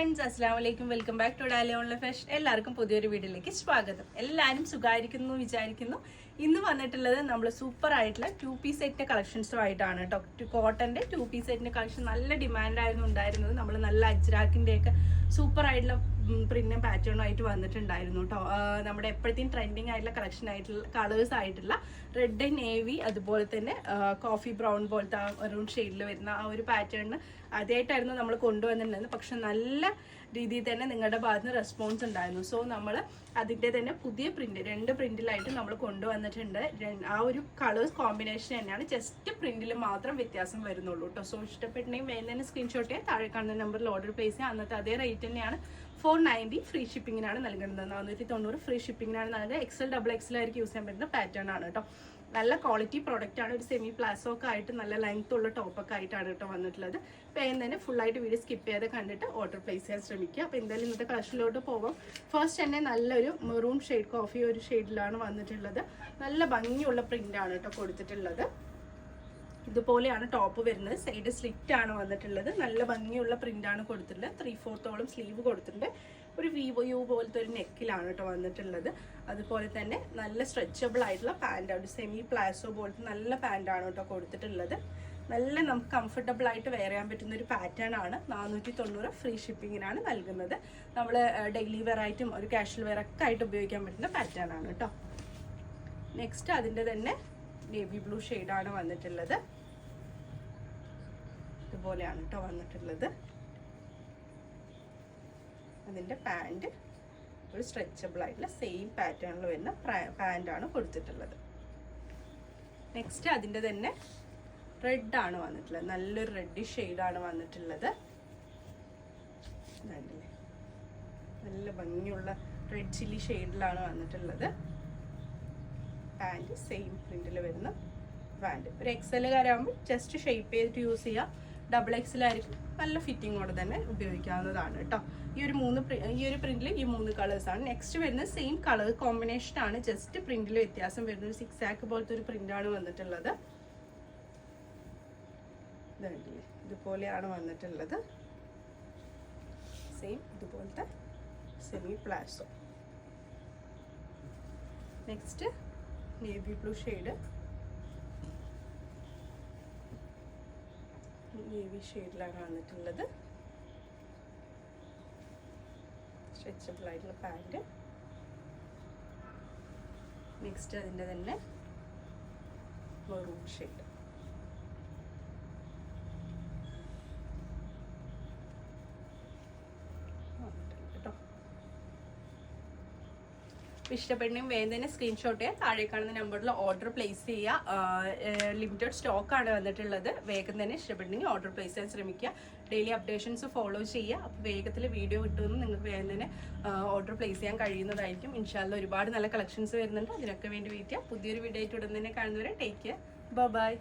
Friends അസ്സാം വലൈക്കും welcome back to Dali online fashion എല്ലാവർക്കും പുതിയൊരു വീഡിയോയിലേക്ക് സ്വാഗതം. എല്ലാവരും സുഖമായിരിക്കുന്നു വിചാരിക്കുന്നു. ഇന്ന് വന്നിട്ടുള്ളത് നമ്മൾ സൂപ്പർ ആയിട്ടുള്ള ടു പീസ് സെറ്റിന്റെ കളക്ഷൻസും ആയിട്ടാണ് കേട്ടോ കോട്ടന്റെ ടു പീസ് സെറ്റിന്റെ കളക്ഷൻ നല്ല ഡിമാൻഡ് ആയിരുന്നു ഉണ്ടായിരുന്നത്. നമ്മൾ നല്ല അജ്രാക്കിന്റെ ഒക്കെ സൂപ്പർ ആയിട്ടുള്ള പ്രിന്റും പാറ്റേണും ആയിട്ട് വന്നിട്ടുണ്ടായിരുന്നു കേട്ടോ നമ്മുടെ എപ്പോഴത്തെയും ട്രെൻഡിങ് ആയിട്ടുള്ള കളക്ഷൻ ആയിട്ടുള്ള കളേഴ്സ് ആയിട്ടുള്ള റെഡ് നേവി അതുപോലെ തന്നെ കോഫി ബ്രൗൺ പോലത്തെ ആ മെറൂൺ ഷെയ്ഡിൽ വരുന്ന ആ ഒരു പാറ്റേണിന് ആദ്യമായിട്ടായിരുന്നു നമ്മൾ കൊണ്ടുവന്നിട്ടുണ്ടായിരുന്നത്. പക്ഷെ നല്ല രീതിയിൽ തന്നെ നിങ്ങളുടെ ഭാഗത്ത് നിന്ന് റെസ്പോൺസ് ഉണ്ടായിരുന്നു. സോ നമ്മൾ അതിന്റെ തന്നെ പുതിയ പ്രിന്റ് രണ്ട് പ്രിന്റിലായിട്ട് നമ്മൾ കൊണ്ടുവന്നിട്ടുണ്ട്. ആ ഒരു കളേഴ്സ് കോമ്പിനേഷൻ തന്നെയാണ്. ജസ്റ്റ് പ്രിന്റിൽ മാത്രം വ്യത്യാസം വരുന്നുള്ളൂ കേട്ടോ സോ ഇഷ്ടപ്പെട്ടെങ്കിൽ വേഗം തന്നെ സ്ക്രീൻഷോട്ട് ചെയ്യാൻ താഴെ കാണുന്ന നമ്പറിൽ ഓർഡർ പ്ലേസ് ചെയ്യാം. അന്നത്തെ അതേ റേറ്റ് തന്നെയാണ് ഫോർ നയന്റി ഫ്രീ ഷിപ്പിങ്ങിനാണ് നൽകുന്നത്. നാനൂറ്റി തൊണ്ണൂറ് ഫ്രീ ഷിപ്പിങ്ങിനാണ് നൽകുന്നത്. എക്സൽ ഡബിൾ എക്സൽ ആയിരിക്കും യൂസ് ചെയ്യാൻ പറ്റുന്ന പാറ്റേൺ ആണ് കേട്ടോ നല്ല ക്വാളിറ്റി പ്രോഡക്റ്റ് ആണ്. ഒരു സെമി പ്ലാസോ ഒക്കെ ആയിട്ട് നല്ല ലെങ്ത് ഉള്ള ടോപ്പൊക്കെ ആയിട്ടാണ് കേട്ടോ വന്നിട്ടുള്ളത്. വേഗം തന്നെ ഫുള്ളായിട്ട് വീഡിയോ സ്കിപ്പ് ചെയ്ത് കണ്ടിട്ട് ഓർഡർ പ്ലേസ് ചെയ്യാൻ ശ്രമിക്കുക. അപ്പോൾ എന്തായാലും ഇന്നത്തെ കളക്ഷനിലോട്ട് പോകും ഫസ്റ്റ് തന്നെ നല്ലൊരു മെറൂൺ ഷെയ്ഡ് കോഫി ഒരു ഷെയ്ഡിലാണ് വന്നിട്ടുള്ളത്. നല്ല ഭംഗിയുള്ള പ്രിന്റ് ആണ് കേട്ടോ കൊടുത്തിട്ടുള്ളത്. ഇതുപോലെയാണ് ടോപ്പ് വരുന്നത്. സൈഡ് സ്ലിറ്റ് ആണ് വന്നിട്ടുള്ളത്. നല്ല ഭംഗിയുള്ള പ്രിന്റ് ആണ് കൊടുത്തിട്ടുള്ളത്. ത്രീ ഫോർത്തോളം സ്ലീവ് കൊടുത്തിട്ടുണ്ട്. ഒരു വിവോ യു പോലത്തെ ഒരു നെക്കിലാണ് കേട്ടോ വന്നിട്ടുള്ളത്. അതുപോലെ തന്നെ നല്ല സ്ട്രെച്ചബിൾ ആയിട്ടുള്ള പാന്റാണ് ഒരു സെമി പ്ലാസോ പോലത്തെ നല്ല പാന്റാണ് കേട്ടോ കൊടുത്തിട്ടുള്ളത്. നല്ല നമുക്ക് കംഫർട്ടബിൾ ആയിട്ട് വെയർ ചെയ്യാൻ പറ്റുന്ന ഒരു പാറ്റേൺ ആണ്. നാനൂറ്റി തൊണ്ണൂറ് ഫ്രീ ഷിപ്പിങ്ങിനാണ് നൽകുന്നത്. നമ്മൾ ഡെയിലി വെയർ ആയിട്ടും ഒരു കാഷ്വൽ വെയർ ഒക്കെ ആയിട്ട് ഉപയോഗിക്കാൻ പറ്റുന്ന പാറ്റേൺ ആണ് കേട്ടോ. നെക്സ്റ്റ് അതിന്റെ തന്നെ നേവി ബ്ലൂ ഷെയ്ഡാണ് വന്നിട്ടുള്ളത്. ഇതുപോലെയാണ് കേട്ടോ വന്നിട്ടുള്ളത്. അതിന്റെ പാന്റ് ഒരു സ്ട്രെച്ചബിൾ ആയിട്ടുള്ള സെയിം പാറ്റേണിൽ വരുന്ന പാന്റാണ് കൊടുത്തിട്ടുള്ളത്. നെക്സ്റ്റ് അതിന്റെ തന്നെ റെഡ് ആണ് വന്നിട്ടുള്ളത്. നല്ലൊരു റെഡ് ഷെയ്ഡാണ് വന്നിട്ടുള്ളത്. നല്ല ഭംഗിയുള്ള റെഡ് ചില്ലി ഷെയ്ഡിലാണ് വന്നിട്ടുള്ളത്. പാന്റ് സെയിം പ്രിന്റിൽ വരുന്ന പാന്റ് ഒരു എക്സലുകാരാകുമ്പോൾ ജസ്റ്റ് ഷെയ്പ്പ് ചെയ്തിട്ട് യൂസ് ചെയ്യാം. ഡബിൾ എക്സിലായിരിക്കും നല്ല ഫിറ്റിങ്ങോടെ തന്നെ ഉപയോഗിക്കാവുന്നതാണ് കേട്ടോ. ഈ ഒരു മൂന്ന് ഈ ഒരു പ്രിന്റിൽ ഈ മൂന്ന് കളേഴ്സ് ആണ്. നെക്സ്റ്റ് വരുന്ന സെയിം കളർ കോമ്പിനേഷൻ ആണ്. ജസ്റ്റ് പ്രിന്റിൽ വ്യത്യാസം വരുന്ന ഒരു സിക്സ് ആക്ക് പോലത്തെ ഒരു പ്രിന്റ് ആണ് വന്നിട്ടുള്ളത്. ഇതുപോലെയാണ് വന്നിട്ടുള്ളത്. സെയിം ഇതുപോലത്തെ semi palazzo next navy blue shade navy ഷെയ്ഡിലാണ് വന്നിട്ടുള്ളത്. സ്ട്രെച്ചബിൾ ആയിട്ടുള്ള പാന്റ് നെക്സ്റ്റ് അതിന്റെ തന്നെ മെറൂൺ ഷെയ്ഡ് കേട്ടോ ഇഷ്ടപ്പെടുന്നെങ്കിൽ വേഗം തന്നെ സ്ക്രീൻഷോട്ട് ചെയ്യുക താഴെ കാണുന്ന നമ്പറിൽ ഓർഡർ പ്ലേസ് ചെയ്യുക ലിമിറ്റഡ് സ്റ്റോക്ക് ആണ് വന്നിട്ടുള്ളത്. വേഗം തന്നെ ഇഷ്ടപ്പെടുന്നെങ്കിൽ ഓർഡർ പ്ലേസ് ചെയ്യാൻ ശ്രമിക്കുക. ഡെയിലി അപ്ഡേഷൻസ് ഫോളോ ചെയ്യുക. അപ്പോൾ വേഗത്തിൽ വീഡിയോ കിട്ടുമെന്ന് നിങ്ങൾക്ക് വേഗം തന്നെ ഓർഡർ പ്ലേസ് ചെയ്യാൻ കഴിയുന്നതായിരിക്കും. ഇൻഷാല്ല ഒരുപാട് നല്ല കളക്ഷൻസ് വരുന്നുണ്ട്. അതിനൊക്കെ വേണ്ടി വെയിറ്റ് പുതിയൊരു വീഡിയോ ആയിട്ട് ഉടൻ തന്നെ കാണുന്നവരെ ടേക്ക് കെയർ ബൈ